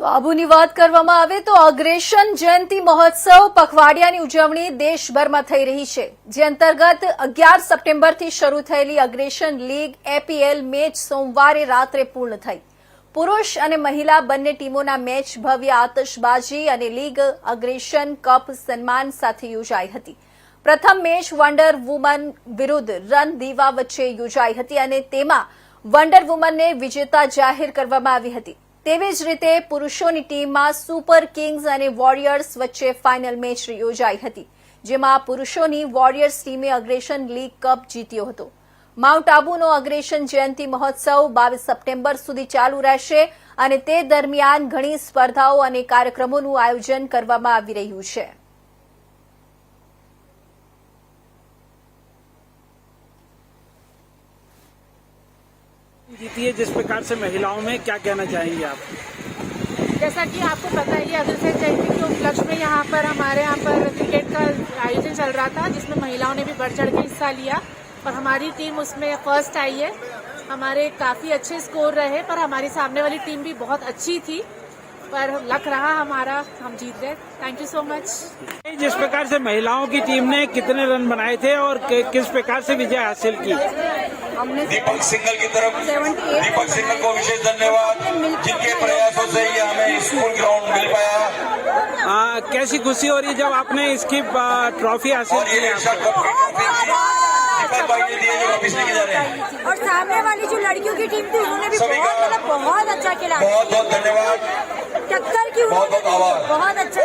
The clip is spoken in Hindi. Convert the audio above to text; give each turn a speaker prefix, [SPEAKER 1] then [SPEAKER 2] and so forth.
[SPEAKER 1] તો આબુની વાત કરવામાં આવે તો અગ્રેશન જયંતિ મહોત્સવ પખવાડિયાની ઉજવણી દેશભરમાં થઈ રહી છે, જે અંતર્ગત અગિયાર સપ્ટેમ્બરથી શરૂ થયેલી અગ્રેશન લીગ, એપીએલ મેચ સોમવારે રાત્રે પૂર્ણ થઈ. પુરુષ અને મહિલા બંને ટીમોના મેચ ભવ્ય આતશબાજી અને લીગ અગ્રેશન કપ સન્માન સાથે યોજાઈ હતી. પ્રથમ મેચ વન્ડર વુમન વિરુદ્ધ રન દીવા વચ્ચે યોજાઈ હતી અને તેમાં વન્ડર વુમનને વિજેતા જાહેર કરવામાં આવી હતી. તેવી જ રીતે પુરુષોની ટીમમાં સુપર કિંગ્સ અને વોરિયર્સ વચ્ચે ફાઇનલ મેચ યોજાઈ હતી, જેમાં પુરુષોની વોરિયર્સ ટીમે અગ્રેશન લીગ કપ જીત્યો હતો. માઉન્ટ આબુનો અગ્રેશન જયંતિ મહોત્સવ બાવીસ સપ્ટેમ્બર સુધી ચાલુ રહેશે અને તે દરમિયાન ઘણી સ્પર્ધાઓ અને કાર્યક્રમોનું આયોજન કરવામાં આવી રહ્યું છે.
[SPEAKER 2] जीती है जिस प्रकार से महिलाओं में क्या कहना चाहेंगे आप?
[SPEAKER 3] जैसा कि आपको पता ही है अग्रसेन जयंती के उपलक्ष्य में यहाँ पर हमारे यहाँ पर क्रिकेट का आयोजन चल रहा था जिसमें महिलाओं ने भी बढ़ चढ़ के हिस्सा लिया और हमारी टीम उसमें फ़र्स्ट आई है। हमारे काफ़ी अच्छे स्कोर रहे पर हमारी सामने वाली टीम भी बहुत अच्छी थी। पर लक रहा हमारा हम जीत गए। थैंक यू सो मच
[SPEAKER 2] जिस प्रकार से महिलाओं की टीम ने कितने रन बनाए थे और किस प्रकार से विजय हासिल की?
[SPEAKER 4] दीपक सिंगल की तरफ़। दीपक सिंगल को विशेष धन्यवाद। जिनके प्रयासों से ये हमें स्कूल ग्राउंड मिल पाया।
[SPEAKER 2] आ, कैसी खुशी हो रही है जब आपने इसकी ट्रॉफी हासिल की
[SPEAKER 4] रक्षा कप की ट्रॉफी दीपक भाई ने दी है? जो वापिस लेके जा रहे हैं
[SPEAKER 5] और सामने वाली जो लड़कियों की टीम थी उन्होंने भी बहुत मतलब बहुत अच्छा खेला
[SPEAKER 4] बहुत बहुत धन्यवाद।
[SPEAKER 5] टक्कर की
[SPEAKER 4] बहुत बहुत आभार।
[SPEAKER 5] बहुत अच्छा